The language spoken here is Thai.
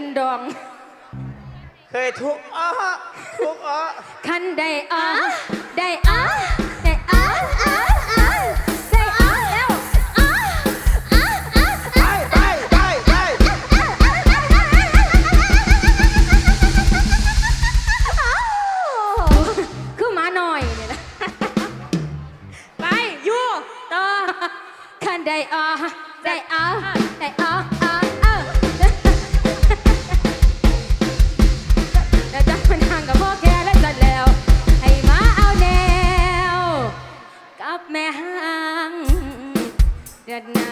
ินดอง เคยทุกอ้อทุกอ้อคันได้อได้อได้อาอาอได้อแล้วอาออาอไปไปไปไปคือมาหน่อยเนี่ยนะไปยู่ตอขันได้อได้อได้อ Good night.